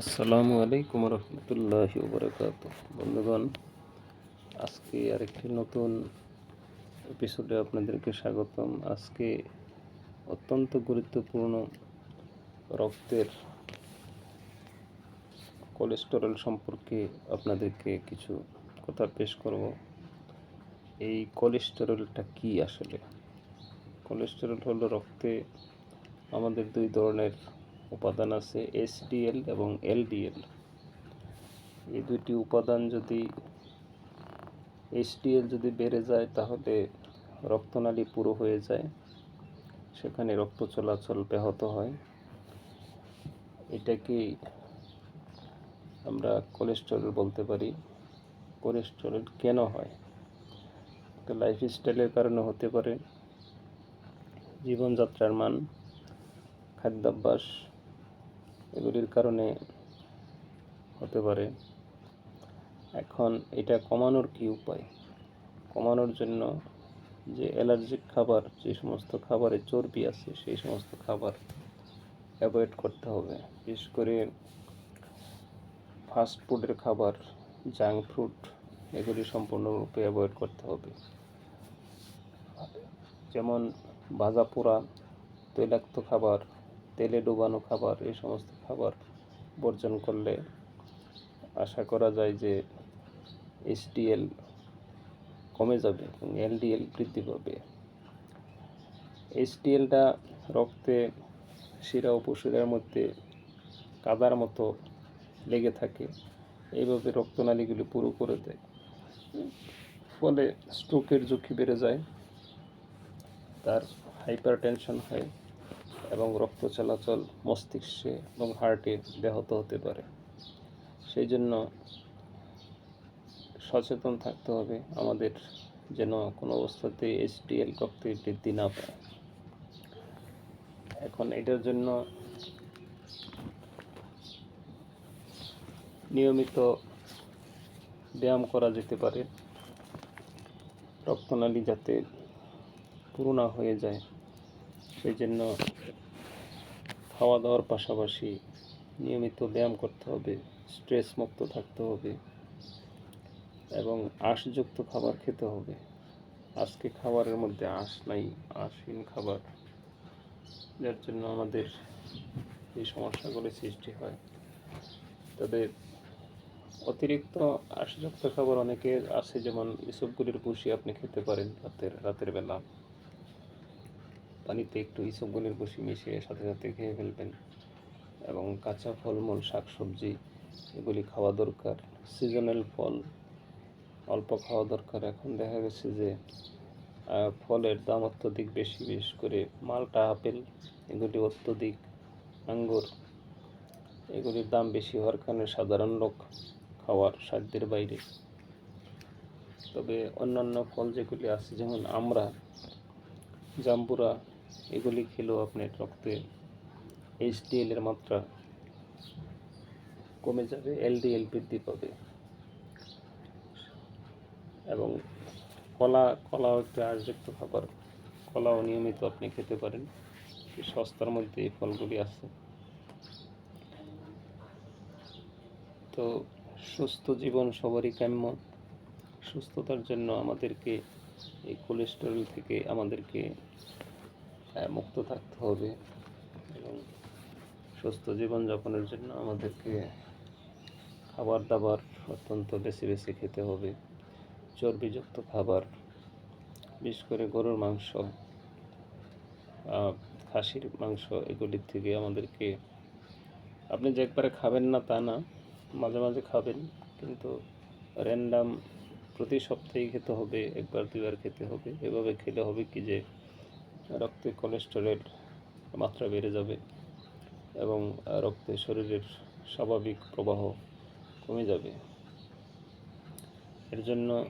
আসসালামু আলাইকুম রহমতুল্লাহি বরকাত বন্ধুগণ, আজকে আরেকটি নতুন এপিসোডে আপনাদেরকে স্বাগতম। আজকে অত্যন্ত গুরুত্বপূর্ণ রক্তের কোলেস্টেরল সম্পর্কে আপনাদেরকে কিছু কথা পেশ করব। এই কোলেস্টেরলটা কি আসলে? কোলেস্টেরল হলো রক্তে আমাদের দুই ধরনের উপাদান আছে এসডিএল এবং এলডিএল এই দুইটি উপাদান যদি এসডিএল যদি বেড়ে যায়, তাহলে রক্তনালী পুরো হয়ে যায়। সেখানে রক্ত চলাচল ব্যাহত হয়। এটাকে আমরা কোলেস্টেরল বলতে পারি। কোলেস্টেরল কেন হয়? লাইফ স্টাইলের কারণে হতে পারে। জীবনযাত্রার মান, খাদ্যাভ্যাস এগুলির কারণে হতে পারে। এখন এটা কমানোর কি উপায়? কমানোর জন্য যে অ্যালার্জিক খাবার, যে সমস্ত খাবারে চর্বি আছে, সেই সমস্ত খাবার অ্যাভয়েড করতে হবে। বিশেষ করে ফাস্ট ফুডের খাবার, জাঙ্ক ফুড, এগুলি সম্পূর্ণরূপে অ্যাভয়েড করতে হবে। যেমন ভাজা পোড়া তৈলাক্ত খাবার তেলে ডোবানো খাবার, এই সমস্ত খাবার বর্জন করলে আশা করা যায় যে এসডিএল কমে যাবে এবং এলডিএল বৃদ্ধি পাবে। এসডিএলটা রক্তে, শিরা উপশিরার মধ্যে কাদার মতো লেগে থাকে। এইভাবে রক্তনালীগুলি পুরো করে দেয়। ফলে স্ট্রোকের ঝুঁকি বেড়ে যায়। তার হাইপার টেনশন হয়। এবং রক্ত চলাচল মস্তিষ্কে এবং হার্টে ব্যাহত হতে পারে। সেই জন্য সচেতন থাকতে হবে আমাদের যেন কোনো অবস্থাতে এইচডিএল রক্তে বৃদ্ধি না পায়। এখন এটার জন্য নিয়মিত ব্যায়াম করা যেতে পারে। রক্তনালী যাতে পুরো না হয়ে যায়। সেই জন্য খাওয়া দাওয়ার পাশাপাশি নিয়মিত ব্যায়াম করতে হবে স্ট্রেস মুক্ত থাকতে হবে এবং আঁশযুক্ত খাবার খেতে হবে। আজকে খাবারের মধ্যে আঁশ নাই আঁশহীন খাবার, যার জন্য আমাদের এই সমস্যাগুলি সৃষ্টি হয়। তবে অতিরিক্ত আঁশযুক্ত খাবার অনেকের আছে, যেমন এসবগুলির ভুষি আপনি খেতে পারেন রাতের রাতের বেলা। পানিতে একটু ইসবগুলির বসি মিশিয়ে সাথে সাথে খেয়ে ফেলবেন। এবং কাঁচা ফলমূল, শাকসবজি, এগুলি খাওয়া দরকার। সিজনাল ফল, অল্প খাওয়া দরকার। এখন দেখা গেছে যে ফলের দাম অত্যধিক বেশি। বিশেষ করে মালটা, আপেল, এগুলি অত্যধিক আঙ্গুর। এগুলির দাম বেশি হওয়ার কারণে সাধারণ লোক খাওয়ার সাধ্যের বাইরে। তবে অন্যান্য ফল যেগুলি আছে, যেমন আমরা, জাম্বুরা এগুলি খেলেও আপনার রক্তে এইচডিএল এর মাত্রা। কমে যাবে এলডিএল বৃদ্ধি পাবে। এবং কলা কলাও একটু আশযুক্ত খাবার। কলাও নিয়মিত আপনি খেতে পারেন। সস্তার মধ্যে এই ফলগুলি আছে। তো সুস্থ জীবন সবারই কাম্য। সুস্থতার জন্য আমাদেরকে এই কোলেস্টেরল থেকে আমাদেরকে মুক্ত থাকতে হবে এবং সুস্থ জীবনযাপনের জন্য আমাদেরকে খাবার দাবার অত্যন্ত বেশি বেশি খেতে হবে। চর্বিযুক্ত খাবার, বিশেষ করে গরুর মাংস খাসির মাংস, এগুলির থেকে আমাদেরকে, আপনি যে একবারে খাবেন না তা না, মাঝে মাঝে খাবেন, কিন্তু র্যান্ডাম প্রতি সপ্তাহেই খেতে হবে, একবার দুইবার খেতে হবে, এভাবে খেলে হবে কি যে রক্তে কোলেস্টেরল মাত্রা বেড়ে যাবে এবং রক্তে শরীরের স্বাভাবিক প্রবাহ কমে যাবে। এর জন্য